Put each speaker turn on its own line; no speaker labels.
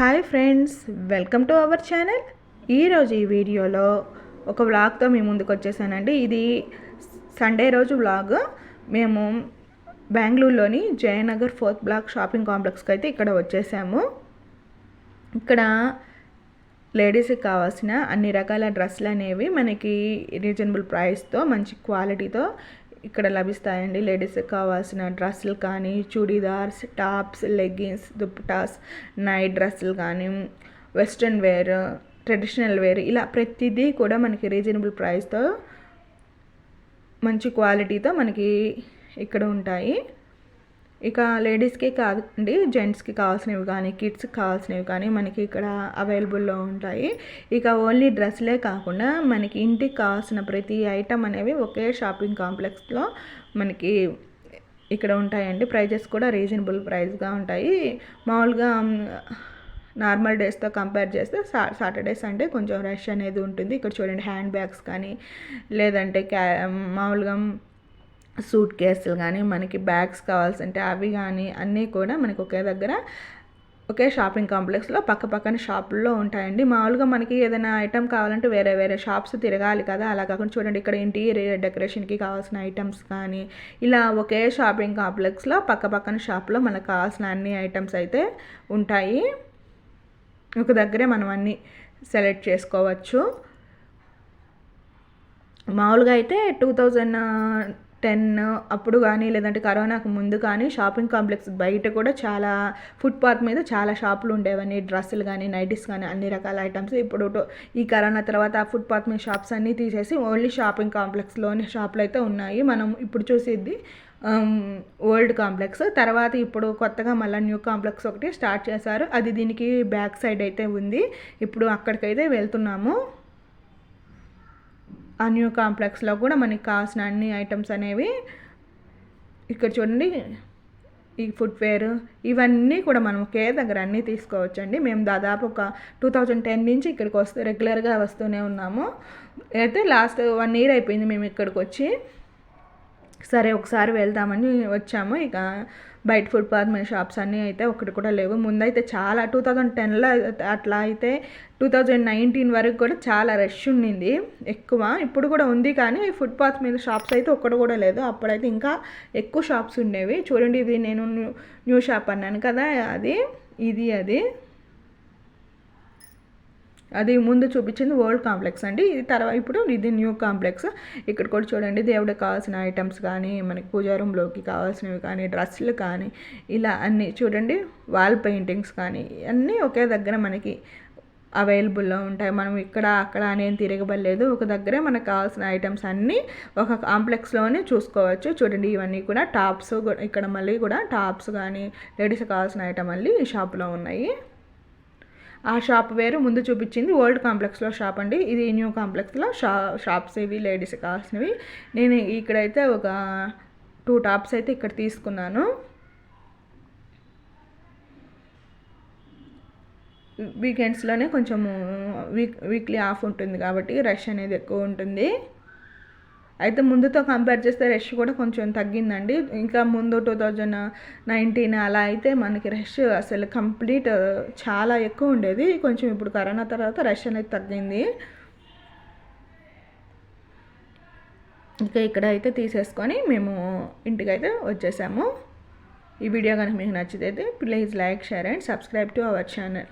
Hi friends welcome to our channel. ఈరోజు ఈ వీడియోలో ఒక వ్లాగ్తో మేము ముందుకు వచ్చేసానండి. ఇది సండే రోజు వ్లాగ్. మేము బెంగళూరులోని జయనగర్ ఫోర్త్ బ్లాక్ షాపింగ్ కాంప్లెక్స్కి అయితే ఇక్కడ వచ్చేసాము. ఇక్కడ లేడీస్కి కావాల్సిన అన్ని రకాల డ్రెస్సులు అనేవి మనకి రీజనబుల్ ప్రైస్తో మంచి క్వాలిటీతో ఇక్కడ లభిస్తాయండి. లేడీస్కి కావాల్సిన డ్రెస్సులు కానీ churidars tops leggings dupattas night డ్రెస్సులు కానీ వెస్ట్రన్ వేర్ ట్రెడిషనల్ వేర్ ఇలా ప్రతిదీ కూడా మనకి రీజనబుల్ ప్రైస్తో మంచి క్వాలిటీతో మనకి ఇక్కడ ఉంటాయి. ఇక లేడీస్కి కాదండి జెంట్స్కి కావాల్సినవి కానీ కిడ్స్కి కావాల్సినవి కానీ మనకి ఇక్కడ అవైలబుల్లో ఉంటాయి. ఇక ఓన్లీ డ్రెస్లే కాకుండా మనకి ఇంటికి కావాల్సిన ప్రతి ఐటమ్ అనేవి ఒకే షాపింగ్ కాంప్లెక్స్లో మనకి ఇక్కడ ఉంటాయండి. ప్రైజెస్ కూడా రీజనబుల్ ప్రైస్గా ఉంటాయి. మామూలుగా నార్మల్ డేస్తో కంపేర్ చేస్తే సా సాటర్డే సండే కొంచెం రష్ అనేది ఉంటుంది. ఇక్కడ చూడండి హ్యాండ్ బ్యాగ్స్ కానీ లేదంటే క్యా మామూలుగా సూట్ కేసులు కానీ మనకి బ్యాగ్స్ కావాల్సింటే అవి కానీ అన్నీ కూడా మనకి ఒకే దగ్గర ఒకే షాపింగ్ కాంప్లెక్స్లో పక్క పక్కన షాపుల్లో ఉంటాయండి. మామూలుగా మనకి ఏదైనా ఐటమ్ కావాలంటే వేరే వేరే షాప్స్ తిరగాలి కదా. అలా కాకుండా చూడండి ఇక్కడ ఇంటీరియర్ డెకరేషన్కి కావాల్సిన ఐటమ్స్ కానీ ఇలా ఒకే షాపింగ్ కాంప్లెక్స్లో పక్క పక్కన షాప్లో మనకు కావాల్సిన అన్ని ఐటమ్స్ అయితే ఉంటాయి. ఒక దగ్గరే మనం అన్నీ సెలెక్ట్ చేసుకోవచ్చు. మామూలుగా అయితే టూ థౌజండ్ టెన్ అప్పుడు కానీ లేదంటే కరోనాకు ముందు కానీ షాపింగ్ కాంప్లెక్స్ బయట కూడా చాలా ఫుట్పాత్ మీద చాలా షాపులు ఉండేవన్నీ. డ్రెస్సులు కానీ నైటీస్ కానీ అన్ని రకాల ఐటమ్స్. ఇప్పుడు ఈ కరోనా తర్వాత ఆ ఫుట్పాత్ మీద షాప్స్ అన్నీ తీసేసి ఓన్లీ షాపింగ్ కాంప్లెక్స్లోని షాపులు అయితే ఉన్నాయి. మనం ఇప్పుడు చూసేది ఓల్డ్ కాంప్లెక్స్. తర్వాత ఇప్పుడు కొత్తగా మళ్ళీ న్యూ కాంప్లెక్స్ ఒకటి స్టార్ట్ చేశారు. అది దీనికి బ్యాక్ సైడ్ అయితే ఉంది. ఇప్పుడు అక్కడికైతే వెళ్తున్నాము. ఆ న్యూ కాంప్లెక్స్లో కూడా మనకి కావాల్సిన అన్ని ఐటమ్స్ అనేవి ఇక్కడ చూడండి. ఈ ఫుట్వేర్ ఇవన్నీ కూడా మనం ఒకే దగ్గర అన్నీ తీసుకోవచ్చండి. మేము దాదాపు ఒక టూ థౌజండ్ టెన్ నుంచి ఇక్కడికి వస్తూ రెగ్యులర్గా వస్తూనే ఉన్నాము. అయితే లాస్ట్ వన్ ఇయర్ అయిపోయింది మేము ఇక్కడికి వచ్చి. సరే ఒకసారి వెళ్దామని వచ్చాము. ఇక బయట ఫుట్పాత్ మీద షాప్స్ అన్నీ అయితే ఒకటి కూడా లేవు. ముందైతే చాలా టూ థౌజండ్ టెన్లో అట్లా అయితే టూ థౌజండ్ నైన్టీన్ వరకు కూడా చాలా రష్ ఉండింది. ఎక్కువ. ఇప్పుడు కూడా ఉంది కానీ ఫుట్పాత్ మీద షాప్స్ అయితే ఒక్కటి కూడా లేదు. అప్పుడైతే ఇంకా ఎక్కువ షాప్స్ ఉండేవి. చూడండి ఇది నేను న్యూ షాప్ అన్నాను కదా అది ఇది అది. అది ముందు చూపించింది ఓల్డ్ కాంప్లెక్స్ అండి. ఇది తర్వాత ఇప్పుడు ఇది న్యూ కాంప్లెక్స్. ఇక్కడ కూడా చూడండి దేవుడికి కావాల్సిన ఐటమ్స్ కానీ మనకి పూజా రూమ్లోకి కావాల్సినవి కానీ డ్రెస్సులు కానీ ఇలా అన్నీ చూడండి వాల్ పెయింటింగ్స్ కానీ అన్నీ ఒకే దగ్గర మనకి అవైలబుల్లో ఉంటాయి. మనం ఇక్కడ అక్కడ అనేది తిరగబడలేదు. ఒక దగ్గరే మనకు కావాల్సిన ఐటమ్స్ అన్నీ ఒక కాంప్లెక్స్లోనే చూసుకోవచ్చు. చూడండి ఇవన్నీ కూడా టాప్స్ ఇక్కడ మళ్ళీ కూడా టాప్స్ కానీ లేడీస్ కావాల్సిన ఐటమ్ మళ్ళీ ఈ షాప్లో ఉన్నాయి. ఆ షాప్ వేరు ముందు చూపించింది ఓల్డ్ కాంప్లెక్స్లో షాప్ అండి. ఇది న్యూ కాంప్లెక్స్లో షా షాప్స్ ఇవి లేడీస్ కావాల్సినవి. నేను ఇక్కడైతే ఒక టూ టాప్స్ అయితే ఇక్కడ తీసుకున్నాను. వీకెండ్స్లోనే కొంచెము వీక్ వీక్లీ ఆఫ్ ఉంటుంది కాబట్టి రష్ అనేది ఎక్కువ ఉంటుంది. అయితే ముందుతో కంపేర్ చేస్తే రష్ కూడా కొంచెం తగ్గిందండి. ఇంకా ముందు టూ థౌజండ్ నైన్టీన్ అలా అయితే మనకి రష్ అసలు కంప్లీట్ చాలా ఎక్కువ ఉండేది. కొంచెం ఇప్పుడు కరోనా తర్వాత రష్ అనేది తగ్గింది. ఇంకా ఇక్కడ అయితే తీసేసుకొని మేము ఇంటికైతే వచ్చేసాము. ఈ వీడియో కనుక మీకు నచ్చితే please like share and subscribe to our channel